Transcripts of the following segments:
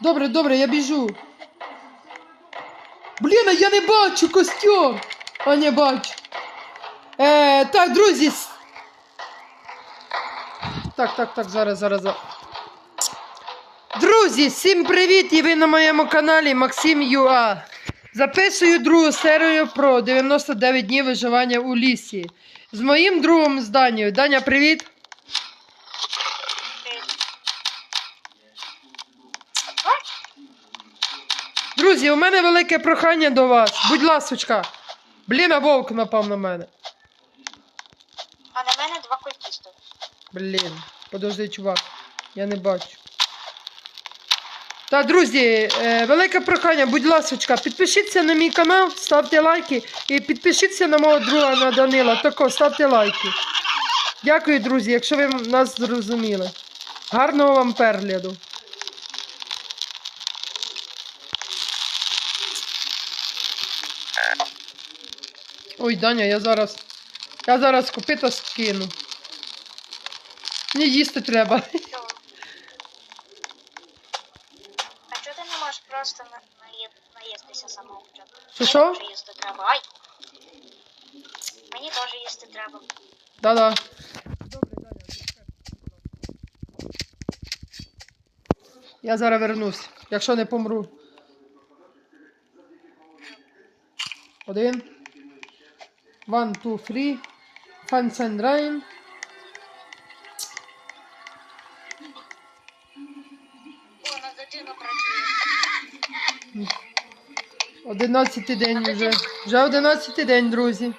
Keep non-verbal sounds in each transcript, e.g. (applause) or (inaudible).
Добре, добре, я біжу. Блін, я не бачу костюм. А не бачу. Е, так, друзі. Так, так, так, зараз, зараз. зараз. Друзі, всім привіт! І ви на моєму каналі Максим Юа. Записую другу серію про 99 днів виживання у лісі. З моїм другом з Данією. Даня, привіт! Друзі, у мене велике прохання до вас. Будь ласочка. Блін, а вовк напав на мене. А на мене два культісти. Блін, подожди, чувак. Я не бачу. Та, друзі, е, велике прохання, будь ласочка, підпишіться на мій канал, ставте лайки і підпишіться на мого друга на Данила. Тако, ставте лайки. Дякую, друзі, якщо ви нас зрозуміли. Гарного вам перегляду. Ой, Даня, я зараз. Я зараз копита скину. Мені їсти треба. А чого ти не можеш просто на, наї- наїстися самого? Що, що? Мені теж їсти треба. Ай! Мені теж їсти треба. Да-да. Я зараз вернусь, якщо не помру. Один. One, two, three. Працює. Одинадцятий день вже. Вже одинадцятий день, друзі.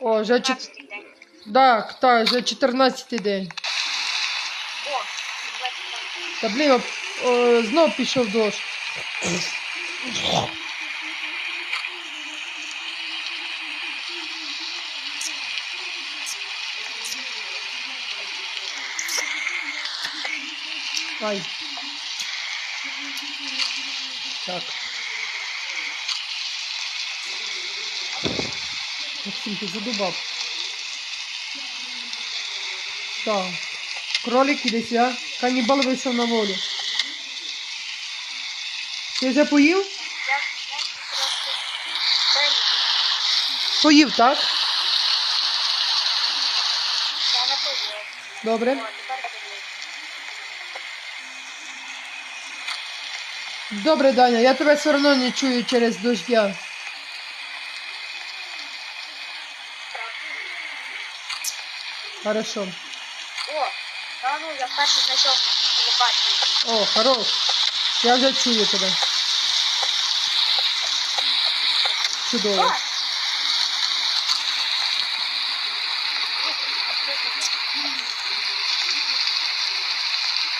О, вже чет... 15 день. Так, так, вже 14 день. О, Та блін, о, о, знов пішов дощ. Ай. Так. Максим, ти задубав. Так. Кролик іди сюди. Канібал вийшов на волю. Ти вже поїв? Поїв, так? Добре. Добре, Даня, я тебе все одно не чую через дождя. Хорошо. О, та ну, я вперше знайшов лопату. О, хорош. Я вже чую тебе. Чудово.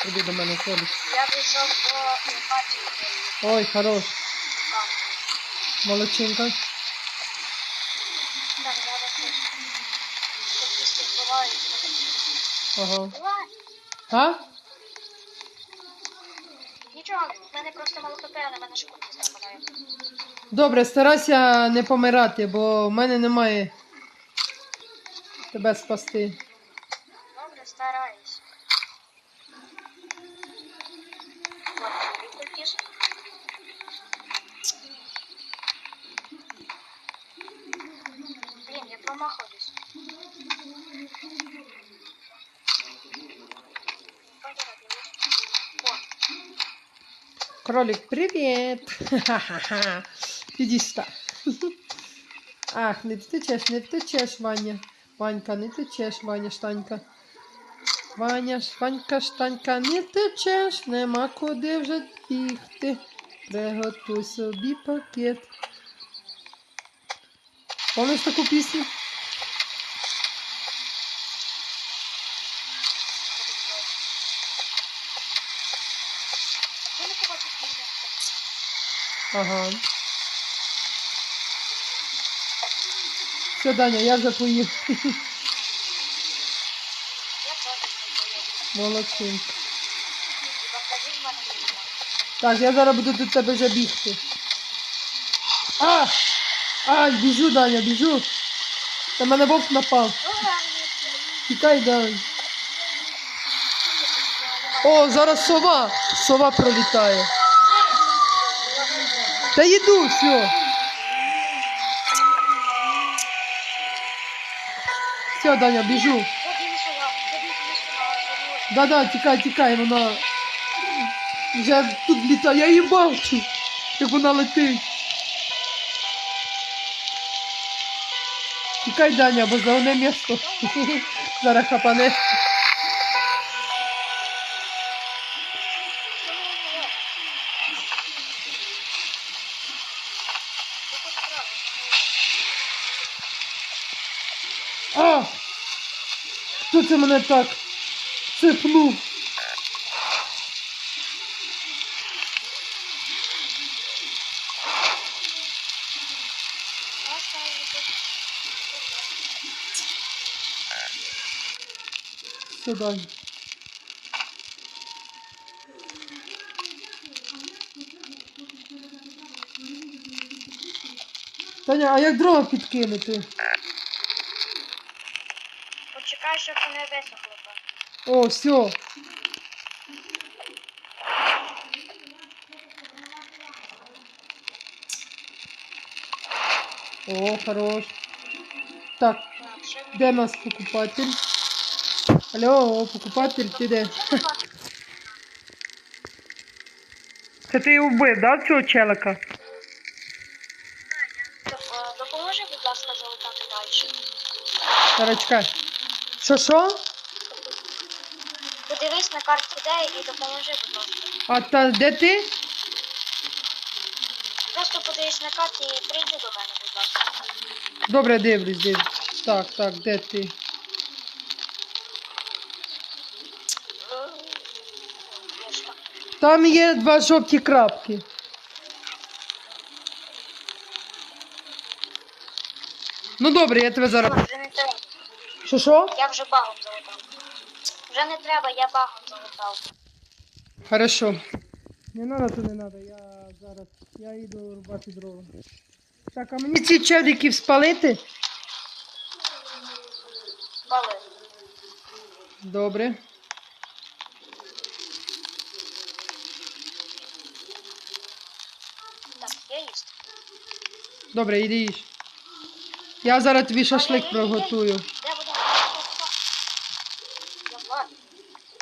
Іди до мене, Колік. Я прийшов лопати. Ой, хорош. Молодчинка. Так, зараз. Ага. А? Нічого, в мене просто мало хп, а на мене культісти нападають. Добре, старайся не помирати, бо в мене немає тебе спасти. Добре, стараюсь. Блін, я промахуюсь. Кролик, привіт! Ха-ха-ха. (laughs) Ах, не втечеш, не втечеш, Ваня. Ванька, не втечеш, Ваня, штанька. Ваня, Ванька, штанька, не втечеш, нема куди вже бігти. Приготуй собі пакет. Помниш таку пісню? я не побачив мене. Ага. Все, Даня, я вже поїв. Я теж не боюсь. Молодчинка. І бандажів в мене немає. Так, я зараз буду до тебе вже бігти. А! Ай, біжу, Даня, біжу. Та мене вовк напав. Тікай, Даня. О, зараз сова. Сова пролітає. Та йду, все. Все, Даня, сюди, Да-да, тікай, тікай, вона вже тут літає. Я її бачу, як вона летить. Тікай, Даня, бо зелене місто. (laughs) Зараз хапане. Хто це мене так цепнув? Сюди. Таня, а як дрова підкинути? О, все. О, хорош. Так, де нас покупатель? Алло, покупатель, ти де? (laughs) Це ти вбив, да, цього челика? Доп- Допоможи, будь ласка, залутати далі. Зараз чекай. Що, що? Подивись на карті де і допоможи, будь ласка. А та де ти? Просто подивись на карті і прийди до мене, будь ласка. Добре, дивлюсь, дивлюсь. Так, так, де ти? Є ж так. Там є два жовті крапки. Ну добре, я тебе зараз. Вже не треба. Що що? Я вже багом залутав. Вже не треба, я багом залутав. Хорошо. Не надо, то не надо. Я зараз. Я йду рубати дрова. Так, а мені ці челіків спалити? Пали. Добре. Так, я їсти. Добре, йди їж. Я зараз тобі шашлик приготую. Де буде? Я ладно.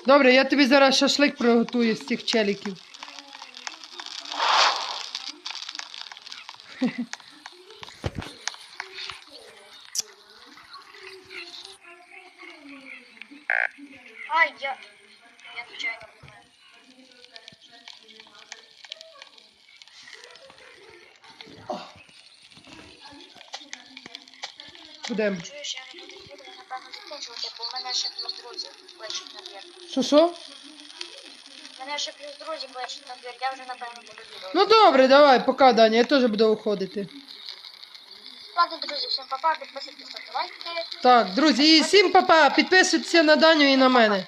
Добре, я тобі зараз шашлик приготую з цих челіків. Ай, я... Я. Чуєш, я напевно, бо в мене ще плюс друзі кличуть на двір. Що що? Мене ще плюс друзі кличуть на двір, я вже, напевно, буду відео. Ну добре, давай, пока, Даня, я теж буду уходити. Ладно, друзі, всім папа, підписуйтесь, ставте лайки. Так, друзі, і всім папа, підписуйтеся на Даню і на мене.